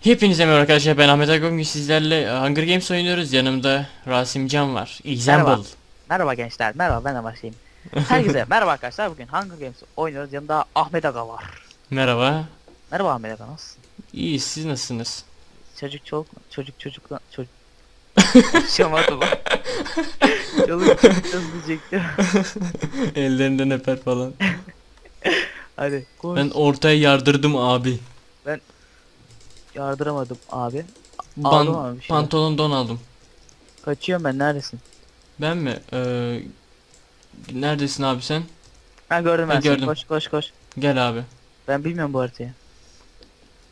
Hepinize merhaba arkadaşlar ben Ahmet Akgün Bugün sizlerle e, Hunger Games oynuyoruz yanımda Rasim Can var Example Merhaba. Merhaba gençler, merhaba ben de başlayayım. Herkese merhaba arkadaşlar, bugün Hunger Games oynuyoruz. Yanımda Ahmet Aga var. Merhaba Merhaba Ahmet Aga, nasılsın? İyi siz nasılsınız? Çocuk çoluk, çocuk çocukla, çocuk... Konuşamadım. çoluk çocuk diyecektim. Ellerinden öper falan Hadi konuş. Ben ortaya yardırdım abi Yardıramadım abi. Ban- Aldım abi bir şeyler. Pantolon don aldım Kaçıyorum ben, neredesin? Ben mi? Ee, neredesin abi sen? Ben gördüm ben seni, gördüm. koş koş koş. Gel abi Ben bilmiyorum bu haritayı.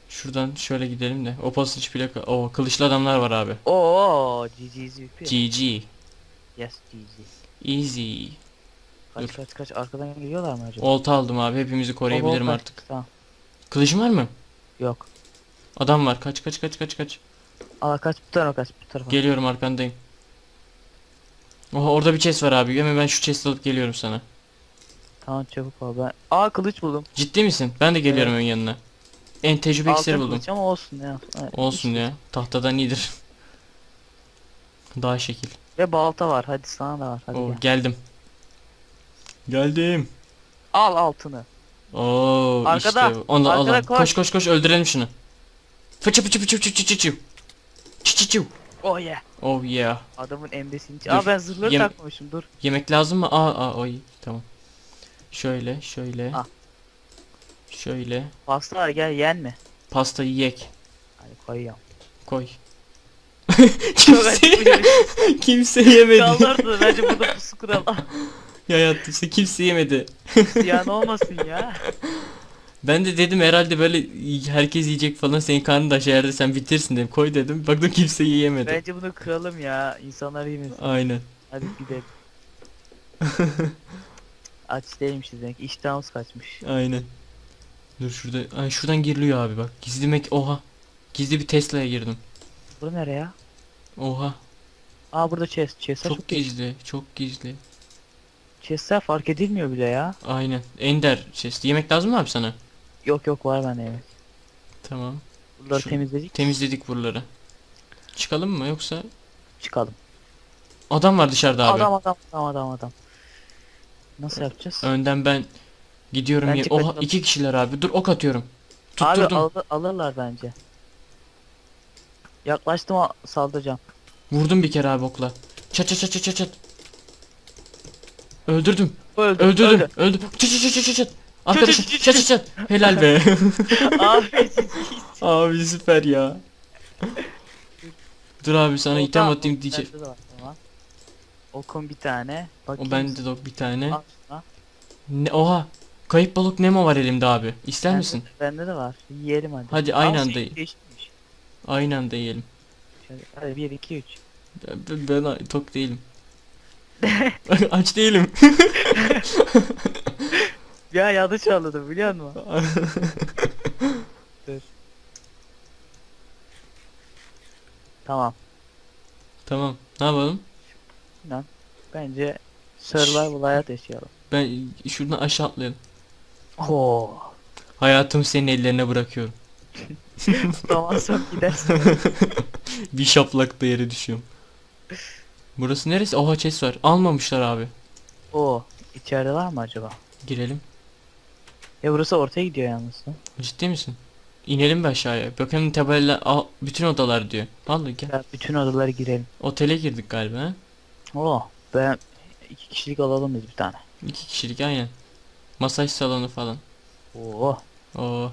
Şuradan şöyle gidelim de O postage plaka O kılıçlı adamlar var abi Oo, GG's VP. GG Yes GG. Easy Kaç Dur. kaç kaç, arkadan geliyorlar mı acaba? Olta aldım abi hepimizi koruyabilirim Baba, artık Tamam, Kılıcın var mı? yok. Adam var kaç kaç kaç kaç kaç Al kaç bu tarafa kaç bu tarafa. Geliyorum arkandayım. Oha orada bir chest var abi. Hemen ben şu chest'i alıp geliyorum sana. Tamam çabuk ol ben. Aa kılıç buldum. Ciddi misin? Ben de geliyorum ön yanına. En tecrübe iksiri Altın buldum. kılıç ama olsun ya. Evet, Olsun ya. Tahtadan iyidir. Daha şekil. Ve balta var. Hadi sana da var. Hadi Oo, gel. geldim. Geldim. Al altını. Oo Arkada, işte. Onu arkada al. Koş koş koş öldürelim şunu. Fıçı fıçı fıçı fıçı fıçı fıçı. Çı çı çı. Oh yeah. Oh yeah. Adamın embesini. Dur, Aa ben zırhları yem- takmamışım dur. Yemek lazım mı? Aa aa oy. Tamam. Şöyle şöyle. Al. Şöyle. Pasta var gel yenme. Pastayı yek. Hadi koyuyorum. Koy. Çok kimse, acıkmış. kimse yemedi. Kaldırdı bence burada pusu kuralım. ya yattıysa kimse yemedi. Ziyan olmasın ya. Ben de dedim herhalde böyle herkes yiyecek falan senin karnın da aşağıda sen bitirsin dedim. Koy dedim. Baktım kimse yiyemedi. Bence bunu kıralım ya. İnsanlar yemesin. Aynen. Hadi gidelim. Aç değilmişiz demek. İştahımız kaçmış. Aynen. Dur şurada. Ay şuradan giriliyor abi bak. Gizli mek oha. Gizli bir Tesla'ya girdim. Bu nereye ya? Oha. Aa burada chest. Chestler Çok çok, çok gizli. Çok gizli. Chestler fark edilmiyor bile ya. Aynen. Ender chest. Yemek lazım mı abi sana? Yok yok var bende evet. Tamam. Buraları Şu- temizledik. Temizledik buraları. Çıkalım mı yoksa? Çıkalım. Adam var dışarıda abi. Adam adam adam adam adam. Nasıl yapacağız? Önden ben gidiyorum. Çıkacağım. Oha iki kişiler abi. Dur ok atıyorum. Abi Tutturdum. al- alırlar bence. Yaklaştım saldıracağım. Vurdum bir kere abi okla. Çat çat çat çat çat. Öldürdüm. Öldü. Öldürdüm. öldü. Öldü. Çat çat çat çat çat. Arkadaşım çat, çat çat. Helal be. Abi abi süper ya. Dur abi sana item Okan, atayım diyeceğim. bende de var, tamam. Okun bir tane. Bakayım. O bende de bir tane. Al şuna. Ne oha. Kayıp balık Nemo var elimde abi. İster Bende- misin? Bende de var. Yiyelim hadi. Hadi aynı şey anda. değişmiş. Aynı anda yiyelim. Şöyle, Hadi 1 2 3. Ben, ben tok değilim. Aç değilim. Ya yanlış anladım biliyor musun? Tamam. tamam. Ne yapalım? Bence survival hayat yaşayalım. Ben şuradan aşağı atlayalım. Oo. Hayatımı senin ellerine bırakıyorum. Tutamazsam gidersin. bir şaplakta yere düşüyorum. Burası neresi? Oha chest var. Almamışlar abi. Oo. İçeride var mı acaba? Girelim. Ya burası ortaya gidiyor yalnız. lan. Ciddi misin? İnelim bir aşağıya. Bakın tabela bütün odalar diyor. Vallahi gel. Ya bütün odalara girelim. Otele girdik galiba ha. Oo. Ben iki kişilik alalım biz bir tane. İki kişilik aynen. Masaj salonu falan. Oo. Oo.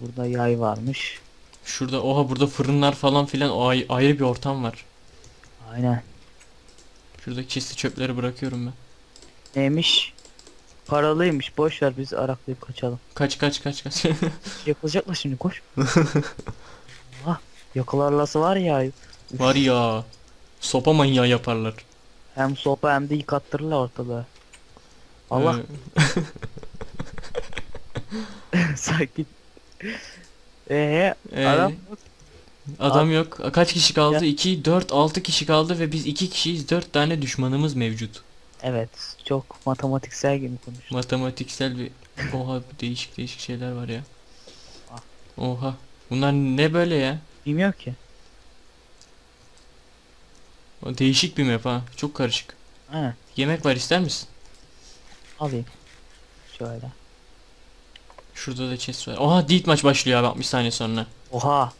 Burada yay varmış. Şurada oha burada fırınlar falan filan o ay- ayrı bir ortam var. Aynen. Şuradaki çisti çöpleri bırakıyorum ben. Neymiş? Paralıymış. Boş ver biz araklayıp kaçalım. Kaç kaç kaç kaç. Yakalayacaklar şimdi koş. Ah, yakalarlası var ya. var ya. Sopa manyağı yaparlar. Hem sopa hem de yıkattırırlar ortalığı. Allah Ee, sakin. Eee ee, adam adam yok. Kaç kişi kaldı? Ya. 2, 4, 6 kişi kaldı ve biz 2 kişiyiz. 4 tane düşmanımız mevcut. Evet çok matematiksel gibi konuşuyor. Matematiksel bir oha değişik değişik şeyler var ya. Ah. Oha. Bunlar ne böyle ya? Bilmiyorum ki. O değişik bir map ha. Çok karışık. Evet. Yemek var ister misin? Alayım. Şöyle. Şurada da chest var. Oha Death maç başlıyor abi 60 saniye sonra. Oha.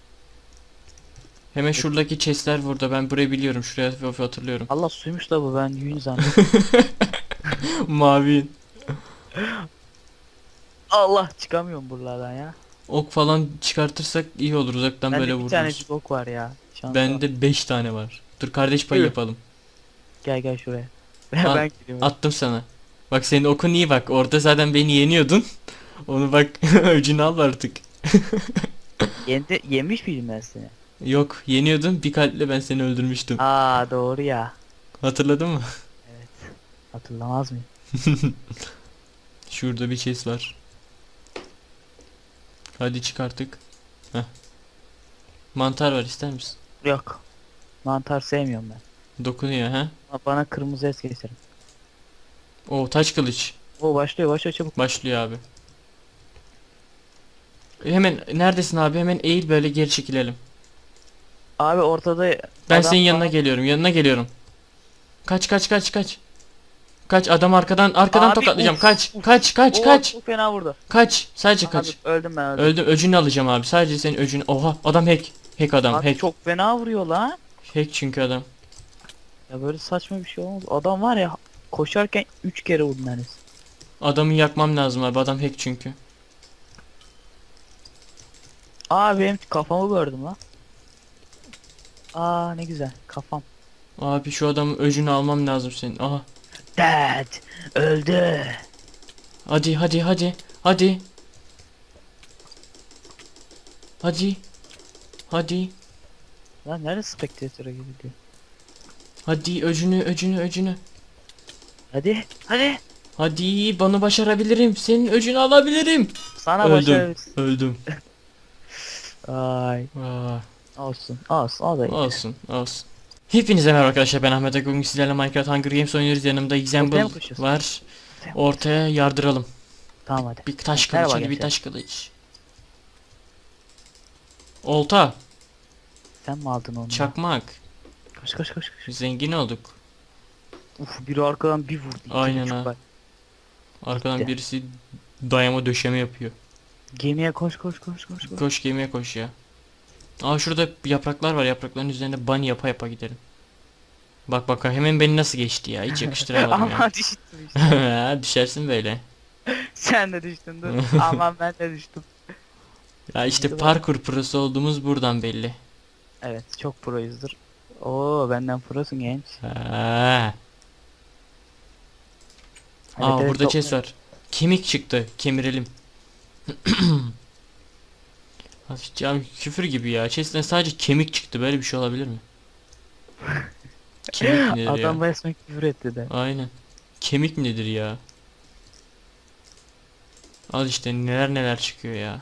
Hemen şuradaki chestler burada. Ben burayı biliyorum. Şuraya hatırlıyorum. Allah suymuş da bu ben yün zannettim. Mavi. Allah çıkamıyorum buralardan ya. Ok falan çıkartırsak iyi olur. Uzaktan Bende böyle bir vururuz. tanecik ok var ya. Şansa. Bende 5 tane var. Dur kardeş payı yapalım. Gel gel şuraya. Al, ben gidiyorum. Attım sana. Bak senin okun iyi bak. Orada zaten beni yeniyordun. Onu bak öcünü al artık. Yendi, yemiş miydim ben seni? Yok yeniyordun bir kalple ben seni öldürmüştüm. Aa doğru ya. Hatırladın mı? Hatırlamaz mıyım? Şurada bir chest var. Hadi çık artık. Heh. Mantar var ister misin? Yok. Mantar sevmiyorum ben. Dokunuyor ha? Bana kırmızı es getirin. O taş kılıç. O başlıyor başlıyor çabuk. Başlıyor abi. Hemen neredesin abi? Hemen eğil böyle geri çekilelim. Abi ortada Ben adam senin yanına falan- geliyorum. Yanına geliyorum. Kaç kaç kaç kaç. Kaç adam arkadan arkadan Abi, tokatlayacağım. uf, Kaç uf. kaç kaç Oo, kaç. Çok fena vurdu. Kaç. Sadece Abi, kaç. öldüm ben öldüm. Öldüm. Öcünü alacağım abi. Sadece senin öcünü. Oha adam hack. Hack adam. Abi hack. çok fena vuruyor lan. Hack çünkü adam. Ya böyle saçma bir şey olmaz. Adam var ya koşarken 3 kere vurdu neredeyse. Adamı yakmam lazım abi. Adam hack çünkü. Aa benim kafamı gördüm lan. Aa ne güzel kafam. Abi şu adamın öcünü almam lazım senin. Aha. Dad öldü. Hadi hadi hadi. Hadi. Hadi. Hadi. Lan nerede spectator'a gidiyor? Hadi öcünü öcünü öcünü. Hadi hadi. Hadi bana başarabilirim. Senin öcünü alabilirim. Sana Öldüm. Öldüm. Ay Aa, olsun olsun o da iyi. olsun olsun. Hepinize merhaba arkadaşlar ben Ahmet Akın sizlerle Minecraft Hunger Games oynuyoruz yanımda Example var Ortaya yardıralım Tamam hadi. Bir taş kılıç Merhaba hadi bir taş kılıç Olta Sen mi aldın onu? çakmak Koş koş koş koş. Zengin olduk Uf biri arkadan bir vurdu. Aynen ha. Arkadan Gitti. birisi dayama döşeme yapıyor Gemiye koş koş koş koş koş. Koş gemiye koş ya Aa şurada yapraklar var yaprakların üzerine bunny yapa yapa gidelim Bak bak hemen beni nasıl geçti ya hiç yakıştıramadım ya Ama düştüm işte. Düşersin böyle Sen de düştün dur. Aman ben de düştüm. Ya işte parkur prosu olduğumuz buradan belli. Evet çok proyuzdur. Oo benden prosun genç. Ha. Evet, Aa evet, burada çok- chest var. Kemik çıktı. Kemirelim. Ya küfür gibi ya. Chest'ten sadece kemik çıktı. Böyle bir şey olabilir mi? Kemik nedir ya? Adam resmen küfür etti de. Aynen. Kemik nedir ya? Al işte neler neler çıkıyor ya.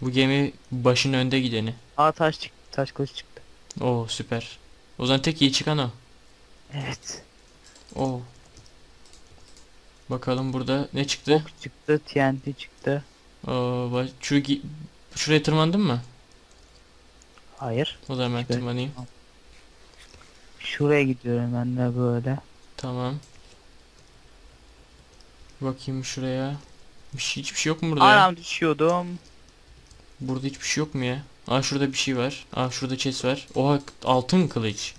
Bu gemi başın önde gideni. Aa taş çıktı. Taş kılıç çıktı. Oo süper. O zaman tek iyi çıkan o. Evet. Oo. Bakalım burada ne çıktı? Ok çıktı. TNT çıktı. Oo, şu şuraya tırmandın mı? Hayır. O zaman ben Şuraya- tırmanayım. Şuraya gidiyorum ben de böyle. Tamam. Bakayım şuraya. Bir şey, hiçbir şey yok mu burada ya? Anam düşüyordum. Burada hiçbir şey yok mu ya? Aa şurada bir şey var. Aa şurada chest var. Oha altın kılıç.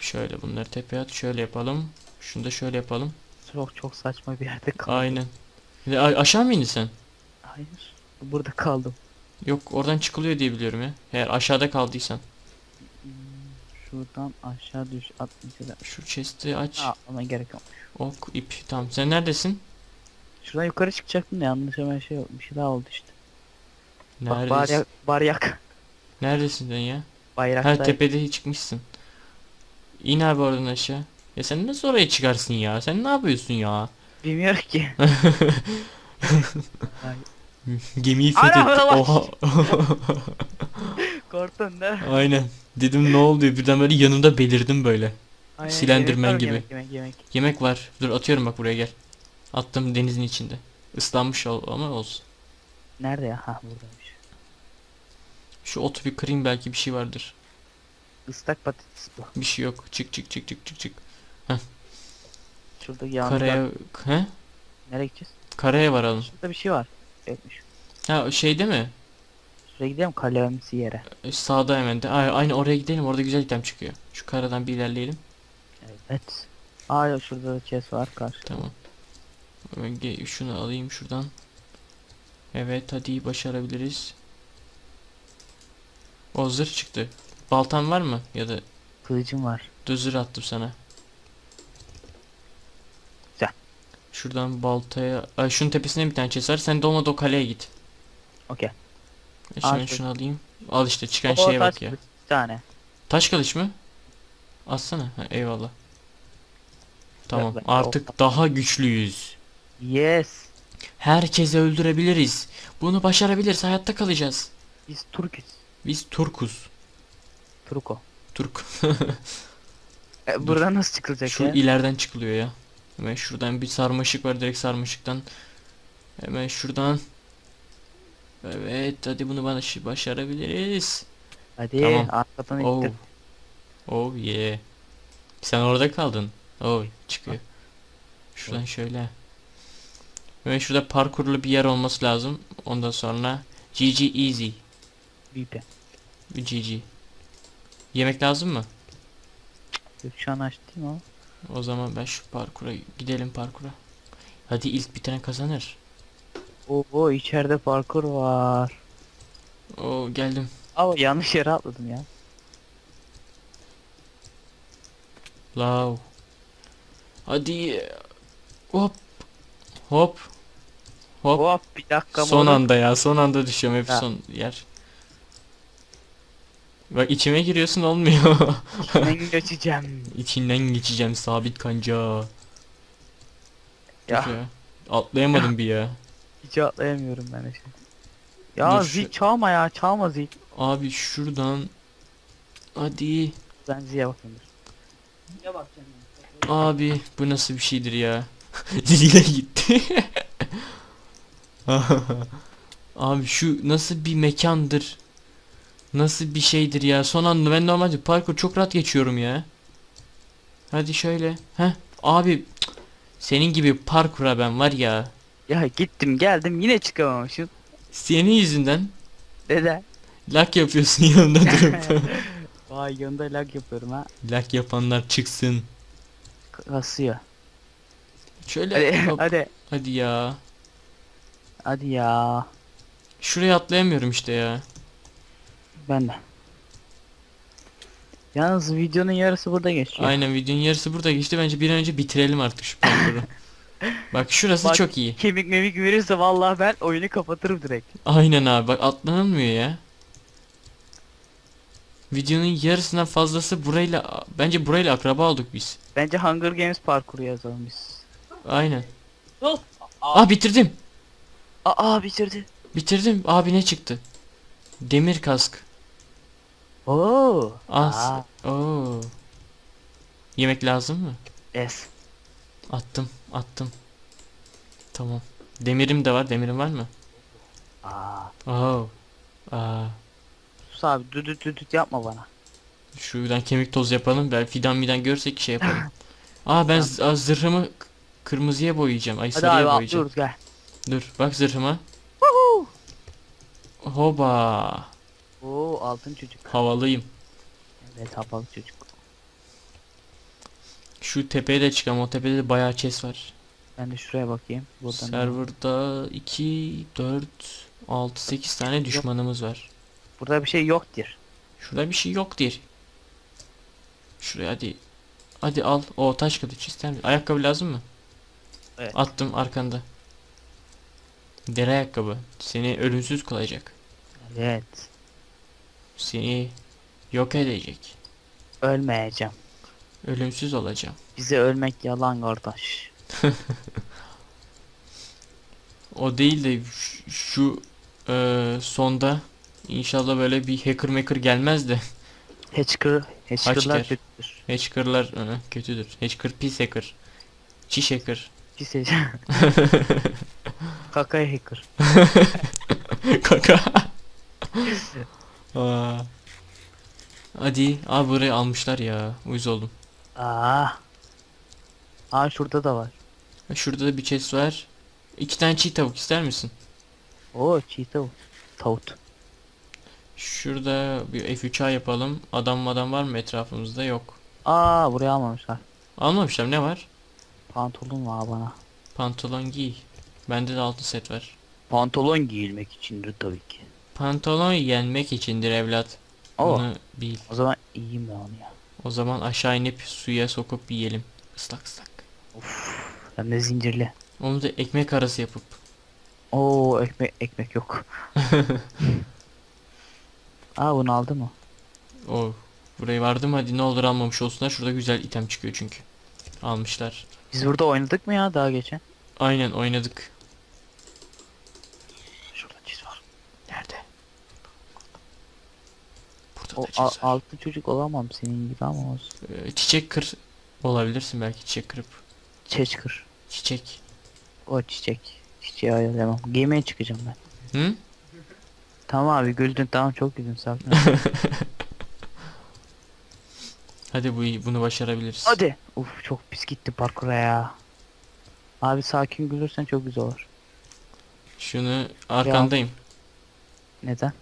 Şöyle bunları tepeye at. Şöyle yapalım. Şunu da şöyle yapalım. Çok çok saçma bir yerde kaldım. Aynen. Bir de a- aşağı mı indin sen? Hayır. Burada kaldım. Yok oradan çıkılıyor diye biliyorum ya. Eğer aşağıda kaldıysan. Şuradan aşağı düş. Atlayacağım. Şu chest'i aç. Aa ona gerek yok. Ok ip. Tamam sen neredesin? Şuradan yukarı çıkacaktım da yanlış hemen şey oldu. Bir şey daha oldu işte. Bak Neredesin? baryak, baryak. Neredesin sen ya? Bayrakta. Ha tepede çıkmışsın. İn abi oradan aşağı. Ya sen nasıl oraya çıkarsın ya? Sen ne yapıyorsun ya? Bilmiyorum ki. Gemiyi Ana, fethetti. bana bak. Oha. Korktun değil mi? Aynen. Dedim ne oldu? Birden böyle yanında belirdim böyle. Aynen, Slenderman yemek gibi. Yemek yemek yemek. Yemek var. Dur atıyorum bak buraya gel. Attım denizin içinde. Islanmış ol ama olsun. Nerede ya? Ha buradaymış. Şu otu bir kırayım belki bir şey vardır. Islak patates bu. Bir şey yok. Çık çık çık çık çık çık. Şurada yağmur. Karaya he? Nereye gideceğiz? Karaya varalım. Şurada bir şey var. Yokmuş. Ha şeyde mi? Şuraya gidelim kalemsi yere. E, Sağda hemen de. Ay, aynı oraya gidelim. Orada güzel item çıkıyor. Şu karadan bir ilerleyelim. Evet. Aa şurada da chest var karşı. Tamam. Ge- şunu alayım şuradan. Evet hadi başarabiliriz. O zırh çıktı. Baltan var mı? Ya da Kılıcım var. zırh attım sana. Güzel. Şuradan baltaya... Ay, şunun tepesine bir tane chest var. Sen de olmadı o kaleye git. Okey. E, Şimdi Aa, şunu alayım. Al işte çıkan O şeye taş bak ya. Bir tane. Taş kılıç mı? Atsana. Ha, eyvallah. Tamam. ben de Artık daha güçlüyüz. Yes. Herkesi öldürebiliriz. Bunu başarabiliriz. Hayatta kalacağız. Biz Turküz. Biz Turkuz. Turko. Turk. E, buradan nasıl çıkılacak Şu ya? ileriden çıkılıyor ya. Hemen şuradan bir sarmaşık var. Direkt sarmaşıktan. Hemen şuradan. Evet. Hadi bunu bana başarabiliriz. Hadi Tamam. arkadan Oh. ittir. Oh yeah. Sen orada kaldın. Oh çıkıyor. Şuradan şöyle. Hemen şurada parkurlu bir yer olması lazım. Ondan sonra GG easy. VP. GG. Yemek lazım mı? Yok şu an açtım ama. O zaman ben şu parkura gidelim parkura. Hadi ilk bitiren kazanır. Oo içeride parkur var. Oo geldim. Ama yanlış yere atladım ya. Lav. Hadi. Hop. Hop. Hop. Hop bir dakika Son anda ya son anda düşüyorum hep Ha. son yer. Bak içime giriyorsun olmuyor. Ben geçeceğim. İçinden geçeceğim sabit kanca. Ya. Dur ya. Atlayamadım bir ya. Hiç atlayamıyorum ben şimdi. Ya Dur şu- zil çalma ya çalma zil. Abi şuradan. Hadi. Ben zile bakacağım. Abi bu nasıl bir şeydir ya? Zile gitti. Abi şu nasıl bir mekandır? Nasıl bir şeydir ya? Son anda ben normalde parkur çok rahat geçiyorum ya. Hadi şöyle. Heh. Abi senin gibi parkura ben var ya. Ya gittim geldim yine çıkamamışım. Senin yüzünden Dede. lak yapıyorsun yanında durup. Vay yanında lag yapıyorum ha. lak yapanlar çıksın. Kasıyor. Şöyle Hadi hop, hadi. hadi ya. Hadi ya. Şuraya atlayamıyorum işte ya. Ben de. Yalnız videonun yarısı burada geçiyor. Aynen videonun yarısı burada geçti. Bence bir an önce bitirelim artık şu parkuru. Bak şurası Bak- çok iyi. Kemik memik verirse vallahi ben oyunu kapatırım direkt. Aynen abi bak atlanılmıyor ya. Videonun yarısından fazlası burayla bence burayla akraba olduk biz. Bence Hunger Games parkuru yazalım biz. Aynen. Dur. Aa bitirdim. Aa bitirdi. Bitirdim. Abi ne çıktı? Demir kask. Oo. As. Aa. Oo. Yemek lazım mı? Es. Attım, attım. Tamam. Demirim de var. Demirim var mı? Aa. Oo. Aa. Sus abi düdüt düdüt yapma bana. Şuradan kemik toz yapalım. Ben fidan midan görsek şey yapalım. Aa ben z- aa, zırhımı k- kırmızıya boyayacağım. Ay Hadi sarıya abi boyayacağım. atlıyoruz gel. Dur bak zırhıma. Hoba. Oo altın çocuk. Havalıyım. Evet havalı çocuk. Şu tepeye de çıkalım. O tepede de bayağı chest var. Ben de şuraya bakayım. Buradan Serverda 2, 4, 6, 8 tane düşmanımız var. Burada bir şey yoktur. Şurada bir şey yok der. Şuraya hadi. Hadi al. O taş kılıç ister misin? Ayakkabı lazım mı? Evet. Attım arkanda. Deri ayakkabı. Seni ölümsüz kılacak. Evet. Seni yok edecek. Ölmeyeceğim. Ölümsüz olacağım. Bize ölmek yalan kardeş. O değil de şu, şu eee, sonda inşallah böyle bir hacker maker gelmez de Hacker, hackerlar Hacker. kötüdür. hackerlar ıı, kötüdür. Hacker pis hacker. Çiş hacker. Pis hacker. Kakay hacker. Kaka. Aa. Hadi. Abi burayı almışlar ya. Uyuz oldum. Aa. Aa şurada da var. Şurada da bir chest var. İki tane çiğ tavuk ister misin? Oo çiğ tavuk. Tavut. Şurada bir F3A yapalım. Adam adam var mı etrafımızda? Yok. Aa buraya almamışlar. Almamışlar ne var? Pantolon var bana. Pantolon giy. Bende de altı set var. Pantolon giyilmek içindir tabii ki. Pantolon yenmek içindir evlat. Oo. Bunu bil. O zaman iyiyim ben onu ya. O zaman aşağı inip suya sokup yiyelim. Islak ıslak. Hem de zincirli. Onu da ekmek arası yapıp. Oo ekmek ekmek yok. Aa bunu aldı mı? O burayı vardım hadi ne olur almamış olsunlar. Şurada güzel item çıkıyor çünkü. Almışlar. Biz burada oynadık mı ya daha geçen? Aynen oynadık. Şurada çiz var. Nerede? Burada O altı çocuk olamam senin gibi ama olsun. Ee, çiçek kır olabilirsin belki çiçek kırıp. Çeçkır. Çiçek. O çiçek. Çiçeği ayıramam. Giymeye çıkacağım ben. Hı? Tamam abi güldün tamam çok güldün sakin. Hadi bu bunu başarabiliriz. Hadi. Uf çok pis gitti parkura ya. Abi sakin gülürsen çok güzel olur. Şunu arkandayım. Neden?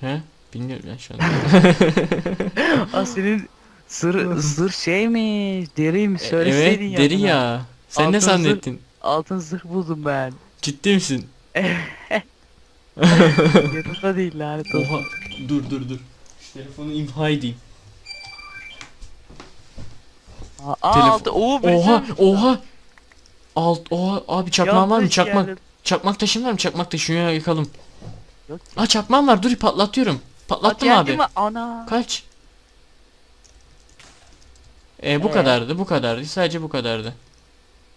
He? Bilmiyorum ya şu an. Aa senin sır sır şey mi? Deri mi? Söyleseydin evet deri yanına. ya. Sen ne Altın zırh- zannettin? Altın zırh buldum ben. Ciddi misin? Yanında değil lanet olsun. Oha. Dur dur dur. Şu telefonu imha edeyim. Aa, aa Telefon- altı. Oo birisi Oha oha. Alt oha abi çakmağın var mı? Yanlış Çakmak. yerde- Çakmak taşın var mı? Çakmak taşın ya yakalım. Yok. Aa çakmağım var. Dur patlatıyorum. Patlattım Aa, abi. mi? Ana. Kaç? E bu Ee? kadardı, bu kadardı. Sadece bu kadardı.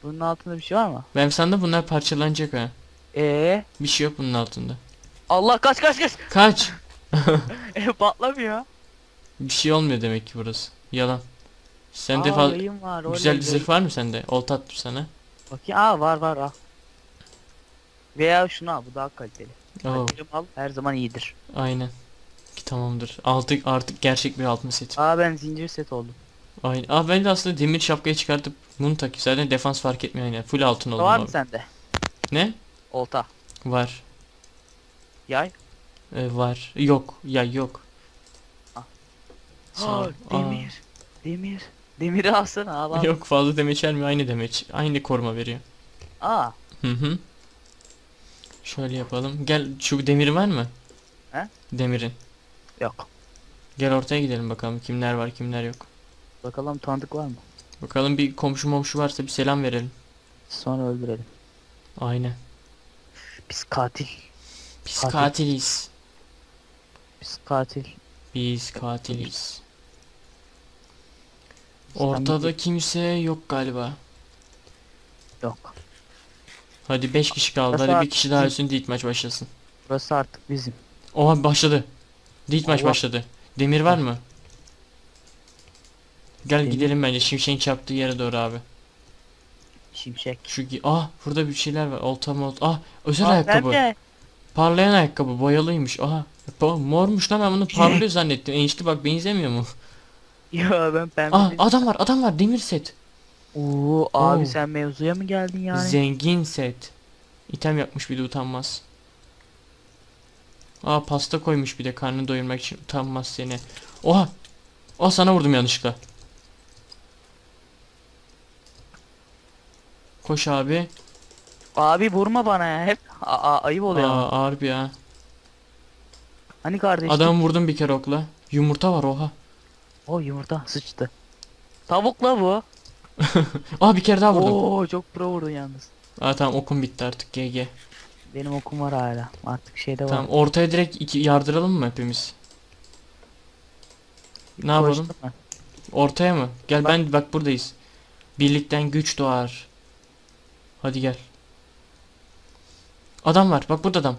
Bunun altında bir şey var mı? Ben sandım bunlar parçalanacak ha. Ee, Bir şey yok bunun altında. Allah kaç kaç kaç. Kaç? E patlamıyor. Bir şey olmuyor demek ki burası. Yalan. Fazla yayın var. güzel bir zırh var mı sende? Olta attım sana. Bakayım. Aa var var al. Veya şunu al bu daha kaliteli. Oo, Kaliteli al her zaman iyidir. aynen. Ki tamamdır. Artık artık gerçek bir altın seti. Aa ben zincir set oldum. Aynen. Aa ben de aslında demir şapkayı çıkartıp bunu takayım. Zaten defans fark etmiyor aynen. Full altın oldum var mı abi. sende? Ne? Olta. Var. Yay. Ee, var. Yok. Ya yok. Ah. Sağ ol. demir. Demir. Demiri alsana al al. Yok fazla demeç vermiyor. Aynı demeç. Aynı koruma veriyor. Aa. Hı hı. Şöyle yapalım. Gel şu demir var mı? He? Demirin. Yok. Gel ortaya gidelim bakalım kimler var kimler yok. Bakalım tanıdık var mı? Bakalım bir komşu momşu varsa bir selam verelim. Sonra öldürelim. Aynen. Biz katil. Biz Katil. katiliz. Biz katil. Biz katiliz. Ortada kimse yok galiba. Yok. Hadi 5 kişi kaldı. Burası Hadi bir artık kişi daha bizim. ölsün ilk maç başlasın. Burası artık bizim. Oha başladı. Ilk maç Allah. başladı. Demir var mı? Gel Demir. gidelim bence şimşeğin çarptığı yere doğru abi. Şimşek. Şu gi- ah burada bir şeyler var. Olta mı Ah özel Aa, ayakkabı. nerede? Parlayan ayakkabı boyalıymış. Aha. Pa- mormuş lan ben bunu parlıyor zannettim. Enişte bak benzemiyor mu? Ya ben pembe. Ah adam var adam var demir set. Oo abi Oo. sen mevzuya mı geldin yani? Zengin set. İtem yapmış bir de utanmaz. Aa pasta koymuş bir de karnını doyurmak için utanmaz seni. Oha. O sana vurdum yanlışlıkla. Koş abi. Abi vurma bana ya hep a- a- ayıp oluyor. ama. Aa harbi ya. Hani kardeşim? Adamı vurdum bir kere okla. Yumurta var oha. O yumurta sıçtı. Tavukla bu. Aa bir kere daha vurdum. Oo çok pro vurdun yalnız. Aa tamam okum bitti artık GG. Benim okum var hala. Artık şeyde var. Tamam ortaya direkt iki yardıralım mı hepimiz? Ne yapalım? Koştum ben. Ortaya mı? Gel Bak. ben bak buradayız. Birlikten güç doğar. Hadi gel. Adam var. Bak burada adam.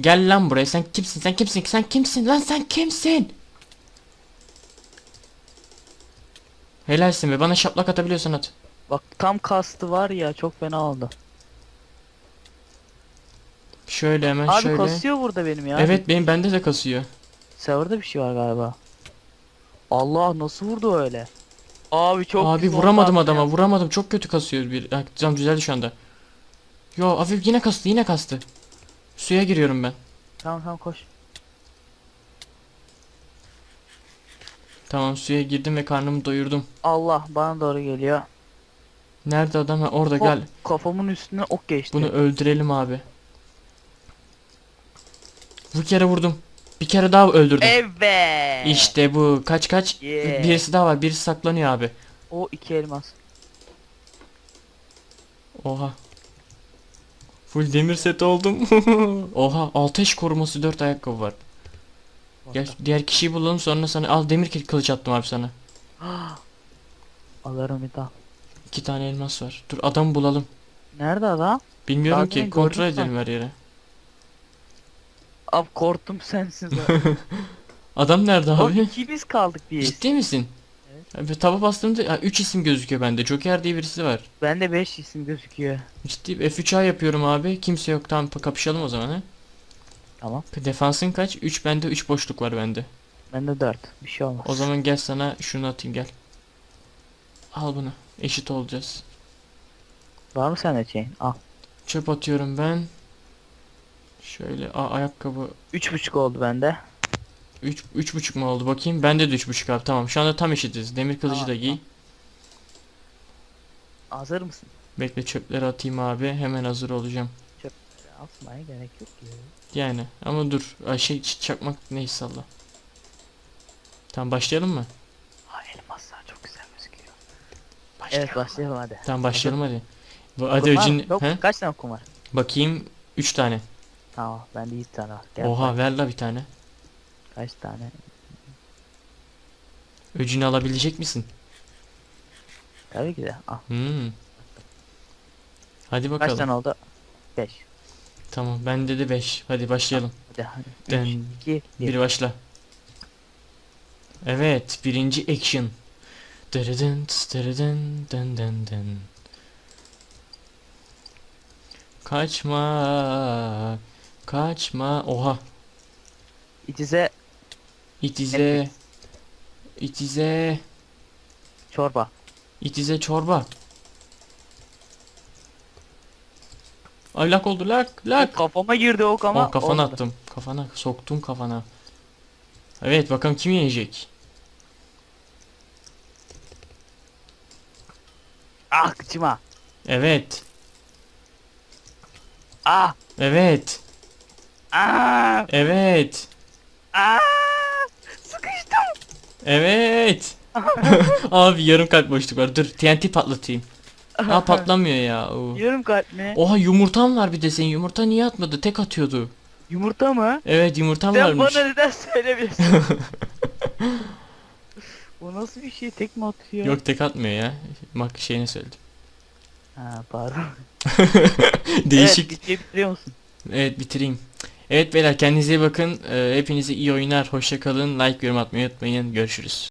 Gel lan buraya. Sen kimsin? Sen kimsin? Sen kimsin lan? Sen kimsin? Helalsin be. Bana şaplak atabiliyorsan at. Bak tam kastı var ya çok fena oldu. Şöyle hemen Abi şöyle. kasıyor burada benim ya. Evet benim bende de kasıyor. Serverda bir şey var galiba. Allah nasıl vurdu öyle? Abi çok Abi güzel vuramadım oldu adama ya. vuramadım çok kötü kasıyor bir. Ha, Can düzeldi şu anda. Yo hafif yine kastı yine kastı. Suya giriyorum ben. Tamam tamam koş. Tamam suya girdim ve karnımı doyurdum. Allah bana doğru geliyor. Nerede adam? Ha, orada Hop, gel. Kafamın üstüne ok geçti. Bunu öldürelim abi. Bu kere vurdum. Bir kere daha öldürdüm. Evet. İşte bu. Kaç kaç? Yeah. Birisi daha var. Birisi saklanıyor abi. O iki elmas. Oha. Full demir set oldum. Oha. Ateş koruması 4 ayakkabı var. Gel diğer kişiyi bulalım sonra sana al demir kılıç attım abi sana. Alırım bir daha. İki tane elmas var. Dur adam bulalım. Nerede adam? Bilmiyorum Daha ki kontrol edelim her yere. Abi korktum sensin zaten. Adam nerede abi? ikimiz kaldık biz. Ciddi misin? Abi taba bastığımda 3 isim gözüküyor bende. Joker diye birisi var. Bende 5 isim gözüküyor. Ciddi F3A yapıyorum abi. Kimse yok. Tamam kapışalım o zaman ha. Tamam. Defansın kaç? 3 bende 3 boşluk var bende. Bende 4. Bir şey olmaz. O zaman gel sana şunu atayım gel. Al bunu. Eşit olacağız. Var mı sende şeyin? Al. Çöp atıyorum ben. Şöyle a ayakkabı 3.5 oldu bende. 3 üç buçuk mu oldu bakayım. Bende de üç buçuk abi. Tamam. Şu anda tam eşitiz. Demir kılıcı Tamam, da giy. tamam. Hazır mısın? Bekle çöpleri atayım abi. Hemen hazır olacağım. Atmaya gerek yok ki. Yani ama dur. Ay şey çakmak neyse Allah. Tamam başlayalım mı? Ha elmaslar çok güzel gözüküyor. Başlayalım. Evet başlayalım hadi. Tamam başlayalım hadi. Bu- Hadi öcün Yok he? kaç tane okum var? Bakayım 3 tane. Tamam bende 100 tane var. Gel Oha bak, ver la bir tane. kaç tane? Öcünü alabilecek misin? Tabii ki de. Al. Hmm. Hadi Kaç bakalım. tane oldu? 5. Tamam bende de 5. Hadi başlayalım. Hadi hadi. Den- 3, 2, 1. Bir başla. Evet, birinci action. Dırıdın dırıdın dın dın dın. Kaçma. Kaçma. Oha. İtize İtize. İtize. çorba. İtize çorba. Ay lak oldu lak lak. Kafama girdi ok ama. Aa, kafana olmadı. attım. Kafana soktum kafana. Evet bakalım kim yenecek. Ah kıçıma. Evet. Ah. Evet. Ah. Evet. Ah. Sıkıştım. Evet. Abi yarım kalp boşluk var. Dur TNT patlatayım. Aa patlamıyor ya. Oo. Yarım kalp mi? Oha yumurtam var bir de senin. Yumurta niye atmadı? Tek atıyordu. Yumurta mı? Evet yumurtam Sen varmış. bana neden söylemiyorsun? Bu nasıl bir şey? Tek mi atıyor? Yok tek atmıyor ya. Bak şeyini söyledim. Ha pardon. Değişik. Evet, bitiriyor musun? Evet bitireyim. Evet beyler kendinize iyi bakın. Ee, hepinize iyi oyunlar. Hoşça kalın. Like yorum atmayı unutmayın. Görüşürüz.